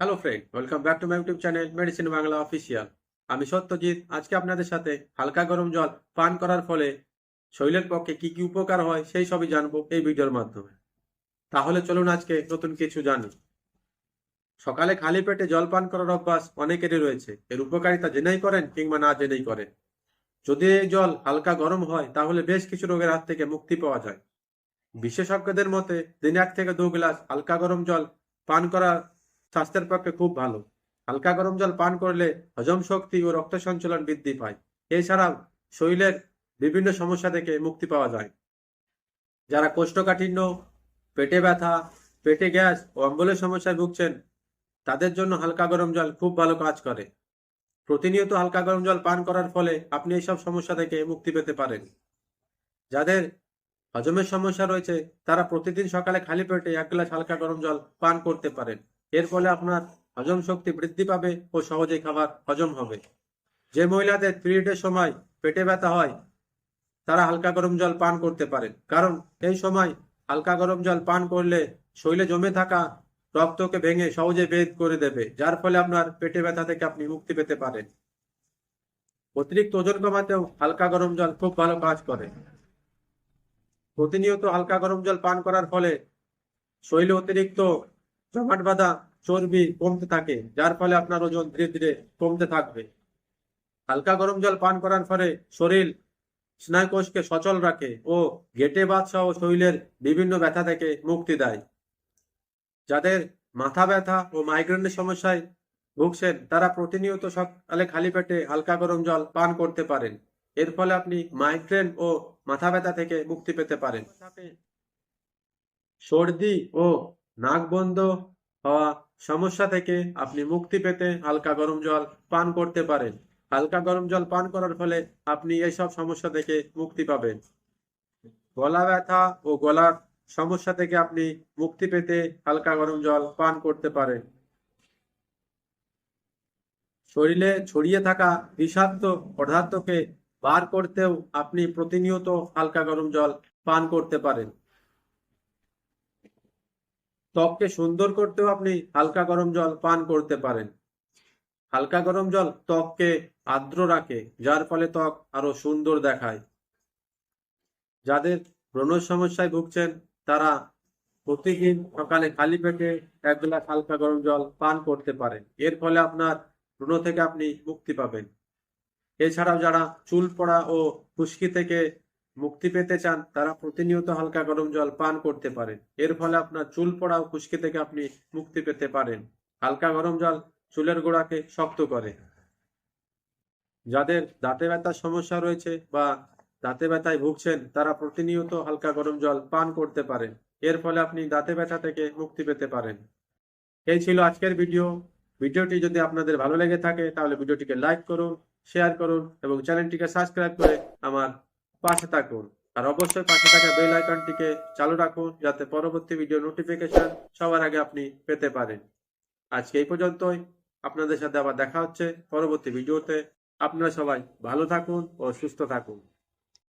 Hello friend welcome back to my YouTube channel medicine Bangla official আমি সত্যজিৎ, আজকে আপনাদের সাথে হালকা গরম জল পান করার ফলে শরীরের পক্ষে কি কি উপকার হয় সেই সবই জানব এই ভিডিওর মাধ্যমে। তাহলে চলুন আজকে নতুন কিছু জানি। সকালে খালি পেটে জল পান করার অভ্যাস অনেকেরই রয়েছে। এর উপকারিতা জেনেই করেন কিংবা না জেনেই করেন। যদি এই জল হালকা গরম হয়, তাহলে বেশ কিছু রোগের হাত থেকে মুক্তি পাওয়া যায়। বিশেষজ্ঞদের মতে, দিনে এক থেকে দু গ্লাস হালকা গরম জল পান করা স্বাস্থ্যের পক্ষে খুব ভালো। হালকা গরম জল পান করলে হজম শক্তি ও রক্ত সঞ্চালন বৃদ্ধি পায়। এছাড়াও শরীরের বিভিন্ন সমস্যা থেকে মুক্তি পাওয়া যায়। যারা কোষ্ঠকাঠিন্য, পেটে ব্যথা, পেটে গ্যাস ও অম্বলের সমস্যায় ভুগছেন, তাদের জন্য হালকা গরম জল খুব ভালো কাজ করে। প্রতিনিয়ত হালকা গরম জল পান করার ফলে আপনি এইসব সমস্যা থেকে মুক্তি পেতে পারেন। যাদের হজমের সমস্যা রয়েছে, তারা প্রতিদিন সকালে খালি পেটে এক গ্লাস হালকা গরম জল পান করতে পারেন। এর ফলে আপনার হজম শক্তি বৃদ্ধি পাবে ও সহজেই খাবার হজম হবে। যে মহিলাদের পিরিয়ডের সময় পেটে ব্যথা হয়, তারা হালকা গরম জল পান করতে পারেন। কারণ এই সময় হালকা গরম জল পান করলে শরীরে জমে থাকা রক্তকে ভেঙে সহজে বেদ করে দেবে, যার ফলে আপনার পেটে ব্যথা থেকে আপনি মুক্তি পেতে পারেন। অতিরিক্ত ওজন কমাতেও হালকা গরম জল খুব ভালো কাজ করে। প্রতিনিয়ত হালকা গরম জল পান করার ফলে শরীরে অতিরিক্ত জমাট বাঁধা চর্বি কমতে থাকে, যার ফলে আপনার ওজন ধীরে ধীরে কমতে থাকবে। হালকা গরম জল পান করার ফলে শরীর স্নায়ুকোষকে সচল রাখে ও গেটে বাত সহ শরীরের বিভিন্ন ব্যথা থেকে মুক্তি দেয়। যাদের মাথা ব্যথা ও মাইগ্রেনের সমস্যায় ভুগছেন, তারা প্রতিনিয়ত সকালে খালি পেটে হালকা গরম জল পান করতে পারেন। এর ফলে আপনি মাইগ্রেন ও মাথা ব্যথা থেকে মুক্তি পেতে পারেন। সর্দি ও নাক বন্ধ হওয়া সমস্যা থেকে আপনি মুক্তি পেতে হালকা গরম জল পান করতে পারেন। হালকা গরম জল পান করার ফলে আপনি এইসব সমস্যা থেকে মুক্তি পাবেন। গলা ব্যথা ও গলার সমস্যা থেকে আপনি মুক্তি পেতে হালকা গরম জল পান করতে পারেন। শরীরে ছড়িয়ে থাকা বিষাক্ত পদার্থকে বার করতেও আপনি প্রতিনিয়ত হালকা গরম জল পান করতে পারেন। ত্বককে সুন্দর করতেও আপনি হালকা গরম জল পান করতে পারেন। হালকা গরম জল ত্বককে আর্দ্র রাখে, যার ফলে ত্বক আরও সুন্দর দেখায়। যাদের ব্রণর সমস্যায় ভুগছেন, তারা প্রতিদিন সকালে খালি পেটে এক গ্লাস হালকা গরম জল পান করতে পারেন। এর ফলে আপনার ব্রণ থেকে আপনি মুক্তি পাবেন। এছাড়াও যারা চুল পড়া ও খুশকি থেকে মুক্তি পেতে চান, তারা প্রতিনিয়ত হালকা গরম জল পান করতে পারেন। এর ফলে আপনার চুল পড়া ও খুশকি থেকে আপনি মুক্তি পেতে পারেন। হালকা গরম জল চুলের গোড়াকে শক্ত করে। যাদের দাঁতে ব্যথার সমস্যা রয়েছে বা দাঁতে ব্যথায় ভুগছেন, তারা প্রতিনিয়ত হালকা গরম জল পান করতে পারেন। এর ফলে আপনি দাঁতে ব্যথা থেকে মুক্তি পেতে পারেন। এই ছিল আজকের ভিডিও। ভিডিওটি যদি আপনাদের ভালো লেগে থাকে, তাহলে ভিডিওটিকে লাইক করুন, শেয়ার করুন এবং চ্যানেলটিকে সাবস্ক্রাইব করে আমার পাশে থাকুন। আর অবশ্যই পাশে থাকা বেল আইকনটিকে চালু রাখুন, যাতে পরবর্তী ভিডিও নোটিফিকেশন সবার আগে আপনি পেতে পারেন। আজকে এই পর্যন্তই। আপনাদের সাথে আবার দেখা হচ্ছে পরবর্তী ভিডিওতে আপনারা সবাই ভালো থাকুন ও সুস্থ থাকুন।